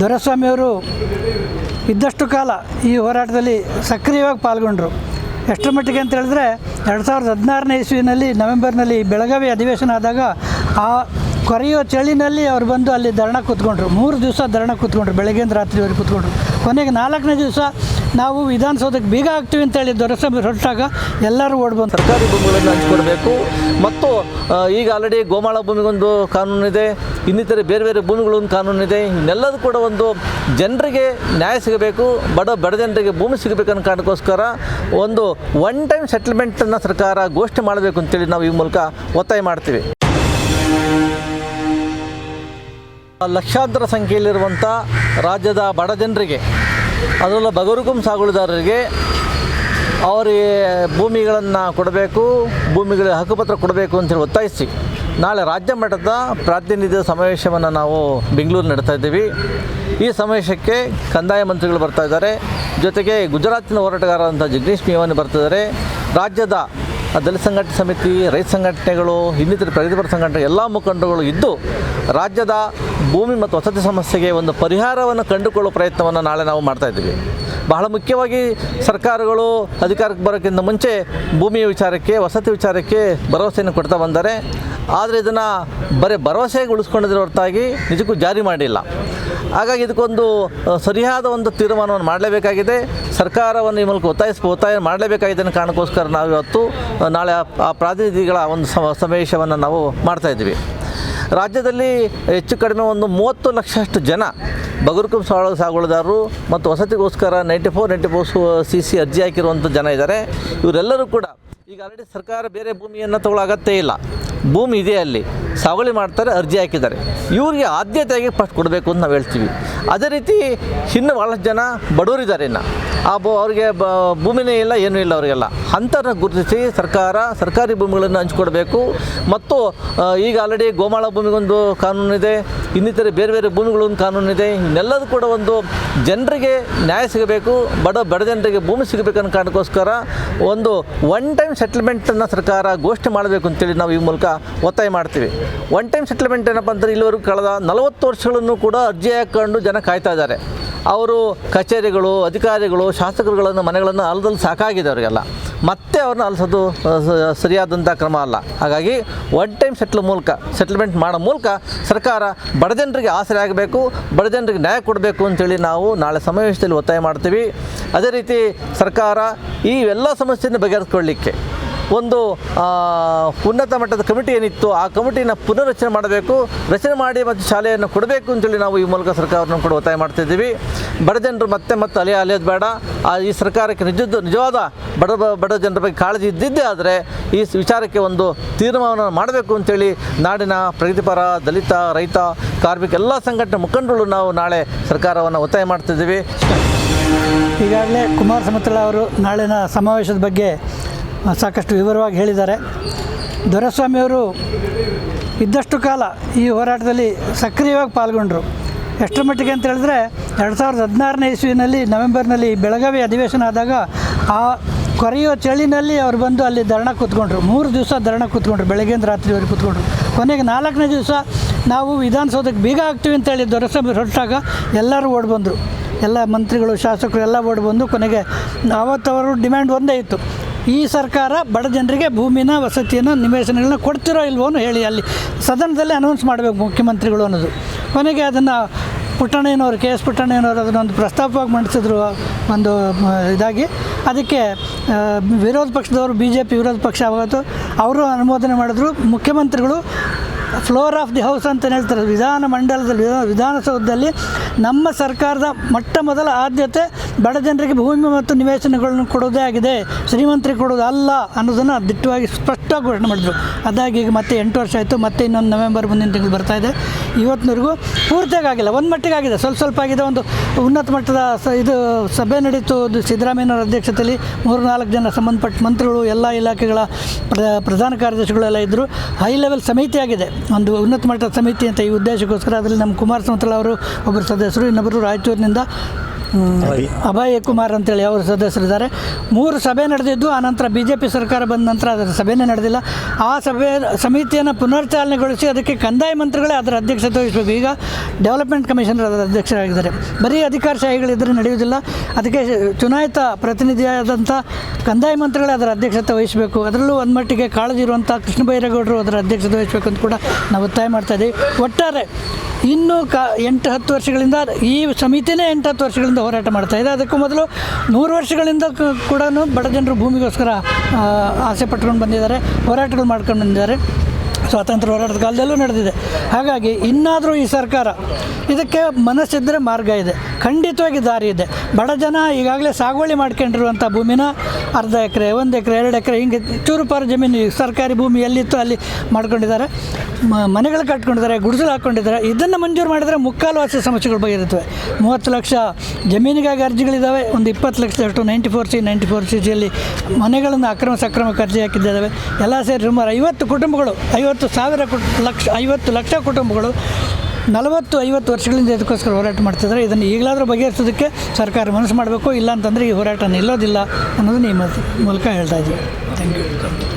ದೊರೆಸ್ವಾಮಿಯವರು ಇದ್ದಷ್ಟು ಕಾಲ ಈ ಹೋರಾಟದಲ್ಲಿ ಸಕ್ರಿಯವಾಗಿ ಪಾಲ್ಗೊಂಡರು. ಎಷ್ಟರ ಮಟ್ಟಿಗೆ ಅಂತ ಹೇಳಿದ್ರೆ ಎರಡು ಸಾವಿರದ ಹದಿನಾರನೇ ಇಸ್ವಿನಲ್ಲಿ ನವೆಂಬರ್ನಲ್ಲಿ ಬೆಳಗಾವಿ ಅಧಿವೇಶನ ಆದಾಗ ಆ ಕೊರೆಯೋ ಚಳಿನಲ್ಲಿ ಅವ್ರು ಬಂದು ಅಲ್ಲಿ ಧರಣ ಕೂತ್ಕೊಂಡ್ರು. ಮೂರು ದಿವಸ ಧರಣ ಕೂತ್ಕೊಂಡ್ರು, ಬೆಳಗ್ಗೆಯಿಂದ ರಾತ್ರಿವರೆಗೆ ಕೂತ್ಕೊಂಡ್ರು. ಕೊನೆಗೆ ನಾಲ್ಕನೇ ದಿವಸ ನಾವು ವಿಧಾನಸೌಧಕ್ಕೆ ಬೀಗ ಹಾಕ್ತೀವಿ ಅಂತೇಳಿ ದೊರೆಸ್ವಾಮಿ ಹೊರಟಾಗ ಎಲ್ಲರೂ ಓಡ್ ಬಂದ್ರು. ಸರ್ಕಾರಿ ಭೂಮಿಗಳನ್ನು ಹಂಚಿಕೊಡಬೇಕು ಮತ್ತು ಈಗ ಆಲ್ರೆಡಿ ಗೋಮಾಳ ಭೂಮಿಗೊಂದು ಕಾನೂನಿದೆ, ಇನ್ನಿತರೆ ಬೇರೆ ಬೇರೆ ಭೂಮಿಗಳೊಂದು ಕಾನೂನಿದೆ, ಇನ್ನೆಲ್ಲದೂ ಕೂಡ ಒಂದು ಜನರಿಗೆ ನ್ಯಾಯ ಸಿಗಬೇಕು, ಬಡ ಬಡ ಜನರಿಗೆ ಭೂಮಿ ಸಿಗಬೇಕನ್ನೋ ಕಾರಣಕ್ಕೋಸ್ಕರ ಒಂದು ಒನ್ ಟೈಮ್ ಸೆಟಲ್ಮೆಂಟನ್ನು ಸರ್ಕಾರ ಘೋಷಣೆ ಮಾಡಬೇಕು ಅಂತೇಳಿ ನಾವು ಈ ಮೂಲಕ ಒತ್ತಾಯ ಮಾಡ್ತೀವಿ. ಲಕ್ಷಾಂತರ ಸಂಖ್ಯೆಯಲ್ಲಿರುವಂಥ ರಾಜ್ಯದ ಬಡ ಜನರಿಗೆ ಅದರಲ್ಲೂ ಬಗರುಕುಂ ಸಾಗುಳಿದಾರರಿಗೆ ಅವರಿಗೆ ಭೂಮಿಗಳನ್ನು ಕೊಡಬೇಕು, ಭೂಮಿಗಳಿಗೆ ಹಕ್ಕುಪತ್ರ ಕೊಡಬೇಕು ಅಂತೇಳಿ ಒತ್ತಾಯಿಸಿ. ನಾಳೆ ರಾಜ್ಯ ಮಟ್ಟದ ಪ್ರಾತಿನಿಧ್ಯ ಸಮಾವೇಶವನ್ನು ನಾವು ಬೆಂಗಳೂರು ನಡ್ತಾ ಇದ್ದೀವಿ. ಈ ಸಮಾವೇಶಕ್ಕೆ ಕಂದಾಯ ಮಂತ್ರಿಗಳು ಬರ್ತಾ ಇದ್ದಾರೆ. ಜೊತೆಗೆ ಗುಜರಾತಿನ ಹೋರಾಟಗಾರರಂಥ ಜಗದೀಶ್ ಮೇವಾನಿ ಬರ್ತಿದ್ದಾರೆ ರಾಜ್ಯದ ದಲಿತ ಸಂಘಟನೆ ಸಮಿತಿ, ರೈತ ಸಂಘಟನೆಗಳು, ಇನ್ನಿತರ ಪ್ರಗತಿಪರ ಸಂಘಟನೆ, ಎಲ್ಲ ಮುಖಂಡರುಗಳು ಇದ್ದು, ರಾಜ್ಯದ ಭೂಮಿ ಮತ್ತು ವಸತಿ ಸಮಸ್ಯೆಗೆ ಒಂದು ಪರಿಹಾರವನ್ನು ಕಂಡುಕೊಳ್ಳುವ ಪ್ರಯತ್ನವನ್ನು ನಾಳೆ ನಾವು ಮಾಡ್ತಾ ಇದ್ದೀವಿ. ಬಹಳ ಮುಖ್ಯವಾಗಿ ಸರ್ಕಾರಗಳು ಅಧಿಕಾರಕ್ಕೆ ಬರೋಕ್ಕಿಂತ ಮುಂಚೆ ಭೂಮಿಯ ವಿಚಾರಕ್ಕೆ, ವಸತಿ ವಿಚಾರಕ್ಕೆ ಭರವಸೆಯನ್ನು ಕೊಡ್ತಾ ಬಂದರೆ, ಆದರೆ ಇದನ್ನು ಬರೀ ಭರವಸೆಗೆ ಉಳಿಸ್ಕೊಂಡಿದ್ರೆ ಹೊರತಾಗಿ ನಿಜಕ್ಕೂ ಜಾರಿ ಮಾಡಿಲ್ಲ. ಹಾಗಾಗಿ ಇದಕ್ಕೊಂದು ಸರಿಯಾದ ಒಂದು ತೀರ್ಮಾನವನ್ನು ಮಾಡಲೇಬೇಕಾಗಿದೆ. ಸರ್ಕಾರವನ್ನು ಈ ಮೂಲಕ ಒತ್ತಾಯಿಸ, ಒತ್ತಾಯ ಮಾಡಲೇಬೇಕಾಗಿದೆ ಕಾರಣಕ್ಕೋಸ್ಕರ ನಾವು ಇವತ್ತು ನಾಳೆ ಆ- ಪ್ರಾತಿನಿಧಿಗಳ ಒಂದು ಸಮ, ಸಮಾವೇಶವನ್ನು ನಾವು ಮಾಡ್ತಾ ಇದ್ದೀವಿ. ರಾಜ್ಯದಲ್ಲಿ ಹೆಚ್ಚು ಕಡಿಮೆ ಒಂದು ಮೂವತ್ತು ಲಕ್ಷಷ್ಟು ಜನ ಬಗರುಕುಂ ಸಾಳು ಸಾಗುವಳಿದಾರರು ಮತ್ತು ವಸತಿಗೋಸ್ಕರ ninety four ninety four C C ಅರ್ಜಿ ಹಾಕಿರುವಂಥ ಜನ ಇದ್ದಾರೆ. ಇವರೆಲ್ಲರೂ ಕೂಡ ಈಗ ಆಲ್ರೆಡಿ ಸರ್ಕಾರ ಬೇರೆ ಭೂಮಿಯನ್ನು ತಗೊಳ್ಳೋ ಅಗತ್ಯ ಇಲ್ಲ. ಭೂಮಿ ಇದೆ ಅಲ್ಲಿ. ಸಾಗುವಳಿ ಮಾಡ್ತಾರೆ, ಅರ್ಜಿ ಹಾಕಿದ್ದಾರೆ. ಇವರಿಗೆ ಆದ್ಯತೆಯಾಗಿ ಫಸ್ಟ್ ಕೊಡಬೇಕು ಅಂತ ನಾವು ಹೇಳ್ತೀವಿ. ಅದೇ ರೀತಿ ಇನ್ನು ಭಾಳಷ್ಟು ಜನ ಬಡವರಿದ್ದಾರೆ ಇನ್ನು. ಆ ಬ, ಅವರಿಗೆ ಬ, ಭೂಮಿನೇ ಇಲ್ಲ, ಏನೂ ಇಲ್ಲ ಅವರಿಗೆಲ್ಲ. ಅಂಥವ್ರನ್ನ ಗುರುತಿಸಿ ಸರ್ಕಾರ, ಸರ್ಕಾರಿ ಭೂಮಿಗಳನ್ನು ಹಂಚಿಕೊಡಬೇಕು. ಮತ್ತು ಈಗ ಆಲ್ರೆಡಿ ಗೋಮಾಳ ಭೂಮಿಗೊಂದು ಕಾನೂನಿದೆ, ಇನ್ನಿತರೆ ಬೇರೆ ಬೇರೆ ಭೂಮಿಗಳೊಂದು ಕಾನೂನಿದೆ, ಇನ್ನೆಲ್ಲದೂ ಕೂಡ ಒಂದು ಜನರಿಗೆ ನ್ಯಾಯ ಸಿಗಬೇಕು, ಬಡ ಬಡ ಜನರಿಗೆ ಭೂಮಿ ಸಿಗಬೇಕನ್ನೋ ಕಾರಣಕ್ಕೋಸ್ಕರ ಒಂದು ಒನ್ ಟೈಮ್ ಸೆಟ್ಲ್ಮೆಂಟನ್ನು ಸರ್ಕಾರ ಘೋಷಣೆ ಮಾಡಬೇಕು ಅಂತೇಳಿ ನಾವು ಈ ಮೂಲಕ ಒತ್ತಾಯ ಮಾಡ್ತೀವಿ. ಒನ್ ಟೈಮ್ ಸೆಟ್ಲ್ಮೆಂಟ್ ಏನಪ್ಪ ಅಂದರೆ ಇಲ್ಲಿವರೆಗೂ ಕಳೆದ ನಲವತ್ತು ವರ್ಷಗಳನ್ನು ಕೂಡ ಅರ್ಜಿ ಹಾಕ್ಕೊಂಡು ಜನ ಕಾಯ್ತಾ ಇದ್ದಾರೆ. ಅವರು ಕಚೇರಿಗಳು, ಅಧಿಕಾರಿಗಳು, ಶಾಸಕರುಗಳನ್ನು ಮನೆಗಳನ್ನು ಅಲ್ಲದಲ್ಲಿ ಸಾಕಾಗಿದೆ ಅವರಿಗೆಲ್ಲ. ಮತ್ತೆ ಅವ್ರನ್ನ ಅಲ್ಸೋದು ಸರಿಯಾದಂಥ ಕ್ರಮ ಅಲ್ಲ. ಹಾಗಾಗಿ ಒನ್ ಟೈಮ್ ಸೆಟ್ಲ್ ಮೂಲಕ ಸೆಟ್ಲ್ಮೆಂಟ್ ಮಾಡೋ ಮೂಲಕ ಸರ್ಕಾರ ಬಡ ಜನರಿಗೆ ಆಸರೆ ಆಗಬೇಕು, ಬಡ ಜನರಿಗೆ ನ್ಯಾಯ ಕೊಡಬೇಕು ಅಂತೇಳಿ ನಾವು ನಾಳೆ ಸಮಾವೇಶದಲ್ಲಿ ಒತ್ತಾಯ ಮಾಡ್ತೀವಿ. ಅದೇ ರೀತಿ ಸರ್ಕಾರ ಈ ಎಲ್ಲ ಸಮಸ್ಯೆಯನ್ನು ಬಗೆಹರಿಸ್ಕೊಳ್ಳಿಕ್ಕೆ ಒಂದು ಉನ್ನತ ಮಟ್ಟದ ಕಮಿಟಿ ಏನಿತ್ತು, ಆ ಕಮಿಟಿನ ಪುನರ್ರಚನೆ ಮಾಡಬೇಕು, ರಚನೆ ಮಾಡಿ ಮತ್ತು ಶಾಲೆಯನ್ನು ಕೊಡಬೇಕು ಅಂತೇಳಿ ನಾವು ಈ ಮೂಲಕ ಸರ್ಕಾರವನ್ನು ಕೂಡ ಒತ್ತಾಯ ಮಾಡ್ತಿದ್ದೀವಿ ಬಡ ಜನರು ಮತ್ತೆ ಮತ್ತೆ ಅಲೆ ಅಲೆಯೋದು ಬೇಡ. ಆ, ಈ ಸರ್ಕಾರಕ್ಕೆ ನಿಜದ್ದು, ನಿಜವಾದ ಬಡ ಬಡ ಜನರ ಬಗ್ಗೆ ಕಾಳಜಿ ಇದ್ದಿದ್ದೇ ಆದರೆ ಈ ವಿಚಾರಕ್ಕೆ ಒಂದು ತೀರ್ಮಾನ ಮಾಡಬೇಕು ಅಂತೇಳಿ ನಾಡಿನ ಪ್ರಗತಿಪರ ದಲಿತ, ರೈತ, ಕಾರ್ಮಿಕ ಎಲ್ಲ ಸಂಘಟನೆ ಮುಖಂಡರು ನಾವು ನಾಳೆ ಸರ್ಕಾರವನ್ನು ಒತ್ತಾಯ ಮಾಡ್ತಿದ್ದೀವಿ ಈಗಾಗಲೇ ಕುಮಾರ ಸಮತಲ ಅವರು ನಾಳಿನ ಸಮಾವೇಶದ ಬಗ್ಗೆ ಸಾಕಷ್ಟು ವಿವರವಾಗಿ ಹೇಳಿದ್ದಾರೆ. ದೊರೆಸ್ವಾಮಿಯವರು ಇದ್ದಷ್ಟು ಕಾಲ ಈ ಹೋರಾಟದಲ್ಲಿ ಸಕ್ರಿಯವಾಗಿ ಪಾಲ್ಗೊಂಡರು. ಎಷ್ಟರ ಮಟ್ಟಿಗೆ ಅಂತ ಹೇಳಿದ್ರೆ ಎರಡು ಸಾವಿರದ ಹದಿನಾರನೇ ಇಸ್ವಿನಲ್ಲಿ ನವೆಂಬರ್ನಲ್ಲಿ ಬೆಳಗಾವಿ ಅಧಿವೇಶನ ಆದಾಗ ಆ ಕೊರೆಯೋ ಚಳಿನಲ್ಲಿ ಅವ್ರು ಬಂದು ಅಲ್ಲಿ ಧರಣ ಕೂತ್ಕೊಂಡ್ರು. ಮೂರು ದಿವಸ ಧರಣ ಕೂತ್ಕೊಂಡ್ರು ಬೆಳಗ್ಗೆಯಿಂದ ರಾತ್ರಿವರೆಗೆ ಕೂತ್ಕೊಂಡ್ರು. ಕೊನೆಗೆ ನಾಲ್ಕನೇ ದಿವಸ ನಾವು ವಿಧಾನಸೌಧಕ್ಕೆ ಬೀಗ ಹಾಕ್ತೀವಿ ಅಂತೇಳಿ ದೊರೆಸ್ವಾಮಿ ಹೊರಟಾಗ ಎಲ್ಲರೂ ಓಡ್ ಬಂದರು. ಎಲ್ಲ ಮಂತ್ರಿಗಳು, ಶಾಸಕರು ಎಲ್ಲ ಓಡಿಬಂದು ಕೊನೆಗೆ ಅವತ್ತವರು ಡಿಮ್ಯಾಂಡ್ ಒಂದೇ ಇತ್ತು. ಈ ಸರ್ಕಾರ ಬಡ ಜನರಿಗೆ ಭೂಮಿನ, ವಸತಿಯನ್ನು, ನಿವೇಶನಗಳನ್ನ ಕೊಡ್ತಿರೋ ಇಲ್ವೋ ಹೇಳಿ ಅಲ್ಲಿ ಸದನದಲ್ಲಿ ಅನೌನ್ಸ್ ಮಾಡಬೇಕು ಮುಖ್ಯಮಂತ್ರಿಗಳು ಅನ್ನೋದು. ಕೊನೆಗೆ ಅದನ್ನು ಪುಟ್ಟಣ್ಣಯ್ಯನವರು ಕೆ ಎಸ್ ಪುಟ್ಟಣ್ಣಯ್ಯನವರು ಅದನ್ನೊಂದು ಪ್ರಸ್ತಾಪವಾಗಿ ಮಂಡಿಸಿದ್ರು ಒಂದು ಇದಾಗಿ. ಅದಕ್ಕೆ ವಿರೋಧ ಪಕ್ಷದವರು ಬಿ ಜೆ ಪಿ ವಿರೋಧ ಪಕ್ಷ ಆಗೋದು, ಅವರು ಅನುಮೋದನೆ ಮಾಡಿದ್ರು. ಮುಖ್ಯಮಂತ್ರಿಗಳು ಫ್ಲೋರ್ ಆಫ್ ದಿ ಹೌಸ್ ಅಂತ ಹೇಳ್ತಾರೆ. ವಿಧಾನ ಮಂಡಲದಲ್ಲಿ, ವಿಧಾನ- ವಿಧಾನಸೌಧದಲ್ಲಿ ನಮ್ಮ ಸರ್ಕಾರದ ಮೊಟ್ಟ ಮೊದಲ ಆದ್ಯತೆ ಬಡ ಜನರಿಗೆ ಭೂಮಿ ಮತ್ತು ನಿವೇಶನಗಳನ್ನು ಕೊಡೋದೇ ಆಗಿದೆ. ಶ್ರೀಮಂತರಿಗೆ ಕೊಡೋದು ಅಲ್ಲ ಅನ್ನೋದನ್ನು ದಿಟ್ಟವಾಗಿ ಸ್ಪಷ್ಟವಾಗಿ ಘೋಷಣೆ ಮಾಡಿದ್ರು. ಅದಾಗಿ ಈಗ ಮತ್ತೆ ಎಂಟು ವರ್ಷ ಆಯಿತು. ಮತ್ತೆ ಇನ್ನೊಂದು ನವೆಂಬರ್ ಮುಂದಿನ ತಿಂಗಳು ಬರ್ತಾ ಇದೆ. ಇವತ್ತಿನವರೆಗೂ ಪೂರ್ತಿಯಾಗಿ ಆಗಿಲ್ಲ. ಒಂದು ಮಟ್ಟಿಗೆ ಆಗಿದೆ. ಸ್ವಲ್ಪ ಸ್ವಲ್ಪ ಆಗಿದೆ. ಒಂದು ಉನ್ನತ ಮಟ್ಟದ ಸ ಇದು ಸಭೆ ನಡೀತು. ಅದು ಸಿದ್ದರಾಮಯ್ಯನವರ ಅಧ್ಯಕ್ಷತೆಯಲ್ಲಿ ಮೂರು ನಾಲ್ಕು ಜನ ಸಂಬಂಧಪಟ್ಟ ಮಂತ್ರಿಗಳು, ಎಲ್ಲ ಇಲಾಖೆಗಳ ಪ್ರ- ಪ್ರಧಾನ ಕಾರ್ಯದರ್ಶಿಗಳೆಲ್ಲ ಇದ್ದರು ಹೈ ಲೆವೆಲ್ ಸಮಿತಿ ಆಗಿದೆ ಒಂದು ಉನ್ನತ ಮಟ್ಟದ ಸಮಿತಿ ಅಂತ ಈ ಉದ್ದೇಶಕ್ಕೋಸ್ಕರ ಅದರಲ್ಲಿ ನಮ್ಮ ಕುಮಾರ ಸಂತಲ ಅವರು ಒಬ್ಬರು ಸದಸ್ಯರು, ಇನ್ನೊಬ್ಬರು ರಾಯಚೂರಿನಿಂದ ಅಭಯ್ ಕುಮಾರ್ ಅಂತೇಳಿ ಅವರು ಸದಸ್ಯರಿದ್ದಾರೆ. ಮೂರು ಸಭೆ ನಡೆದಿದ್ದು ಆನಂತರ ಬಿ ಜೆ ಪಿ ಸರ್ಕಾರ ಬಂದ ನಂತರ ಅದರ ಸಭೆನೇ ನಡೆದಿಲ್ಲ. ಆ ಸಭೆ ಸಮಿತಿಯನ್ನು ಪುನರ್ಚಾಲನೆಗೊಳಿಸಿ ಅದಕ್ಕೆ ಕಂದಾಯ ಮಂತ್ರಿಗಳೇ ಅದರ ಅಧ್ಯಕ್ಷತೆ ವಹಿಸಬೇಕು ಈಗ ಡೆವಲಪ್ಮೆಂಟ್ ಕಮಿಷನರ್ ಅದರ ಅಧ್ಯಕ್ಷರಾಗಿದ್ದಾರೆ. ಬರೀ ಅಧಿಕಾರಶಾಹಿಗಳಿದ್ದರೆ ನಡೆಯುವುದಿಲ್ಲ. ಅದಕ್ಕೆ ಚುನಾಯಿತ ಪ್ರತಿನಿಧಿಯಾದಂಥ ಕಂದಾಯ ಮಂತ್ರಿಗಳೇ ಅದರ ಅಧ್ಯಕ್ಷತೆ ವಹಿಸಬೇಕು. ಅದರಲ್ಲೂ ಒಂದು ಮಟ್ಟಿಗೆ ಕಾಳಜಿ ಇರುವಂಥ ಕೃಷ್ಣ ಬೈರೇಗೌಡರು ಅದರ ಅಧ್ಯಕ್ಷತೆ ವಹಿಸಬೇಕು ಅಂತ ಕೂಡ ನಾವು ಒತ್ತಾಯ ಮಾಡ್ತಾ ಇದ್ದೀವಿ. ಒಟ್ಟಾರೆ ಇನ್ನೂ ಕ ಎಂಟು ಹತ್ತು ವರ್ಷಗಳಿಂದ ಈ ಸಮಿತಿನೇ ಎಂಟು ಹತ್ತು ವರ್ಷಗಳಿಂದ ಹೋರಾಟ ಮಾಡ್ತಾ ಇದೆ. ಅದಕ್ಕೂ ಮೊದಲು ನೂರು ವರ್ಷಗಳಿಂದ ಕೂಡ ಬಡ ಜನರು ಭೂಮಿಗೋಸ್ಕರ ಆಸೆ ಪಟ್ಕೊಂಡು ಬಂದಿದ್ದಾರೆ, ಹೋರಾಟಗಳು ಮಾಡ್ಕೊಂಡು ಬಂದಿದ್ದಾರೆ. ಸ್ವಾತಂತ್ರ್ಯ ಹೋರಾಟದ ಕಾಲದಲ್ಲೂ ನಡೆದಿದೆ. ಹಾಗಾಗಿ ಇನ್ನಾದರೂ ಈ ಸರ್ಕಾರ ಇದಕ್ಕೆ ಮನಸ್ಸಿದ್ದರೆ ಮಾರ್ಗ ಇದೆ. ಖಂಡಿತವಾಗಿ ದಾರಿ ಇದೆ. ಬಡ ಜನ ಈಗಾಗಲೇ ಸಾಗುವಳಿ ಮಾಡ್ಕೊಂಡಿರುವಂಥ ಭೂಮಿನ ಅರ್ಧ ಎಕರೆ, ಒಂದು ಎಕರೆ, ಎರಡು ಎಕರೆ, ಹಿಂಗೆ ಚೂರುಪಾರು ಜಮೀನು ಸರ್ಕಾರಿ ಭೂಮಿ ಎಲ್ಲಿತ್ತು ಅಲ್ಲಿ ಮಾಡ್ಕೊಂಡಿದ್ದಾರೆ. ಮನೆಗಳು ಕಟ್ಕೊಂಡಿದ್ದಾರೆ, ಗುಡಿಸಲು ಹಾಕ್ಕೊಂಡಿದ್ದಾರೆ. ಇದನ್ನು ಮಂಜೂರು ಮಾಡಿದರೆ ಮುಕ್ಕಾಲು ವಾಸಿ ಸಮಸ್ಯೆಗಳು ಬಗೆಹರಿತವೆ ಮೂವತ್ತು ಲಕ್ಷ ಜಮೀನಿಗಾಗಿ ಅರ್ಜಿಗಳಿದ್ದಾವೆ ಒಂದು ಇಪ್ಪತ್ತು ಲಕ್ಷದಷ್ಟು ninety four C ninety four C ಜಿಯಲ್ಲಿ ಮನೆಗಳನ್ನು ಅಕ್ರಮ ಸಕ್ರಮಕ್ಕೆ ಅರ್ಜಿ ಹಾಕಿದ್ದಾವೆ. ಎಲ್ಲ ಸೇರಿ ಸುಮಾರು ಐವತ್ತು ಕುಟುಂಬಗಳು, ಐವತ್ತು ಸಾವಿರ ಕುಟ್, ಲಕ್ಷ, ಐವತ್ತು ಲಕ್ಷ ಕುಟುಂಬಗಳು ನಲವತ್ತು, ಐವತ್ತು ವರ್ಷಗಳಿಂದ ಇದಕ್ಕೋಸ್ಕರ ಹೋರಾಟ ಮಾಡ್ತಿದ್ದಾರೆ. ಇದನ್ನು ಈಗಲಾದರೂ ಬಗೆಹರಿಸೋದಕ್ಕೆ ಸರ್ಕಾರ ಮನಸ್ಸು ಮಾಡಬೇಕು. ಇಲ್ಲ ಅಂತಂದರೆ ಈ ಹೋರಾಟ ನಿಲ್ಲೋದಿಲ್ಲ ಅನ್ನೋದನ್ನ ಈ ಮೂಲಕ ಹೇಳ್ತಾ ಇದ್ದೀವಿ ಥ್ಯಾಂಕ್ ಯು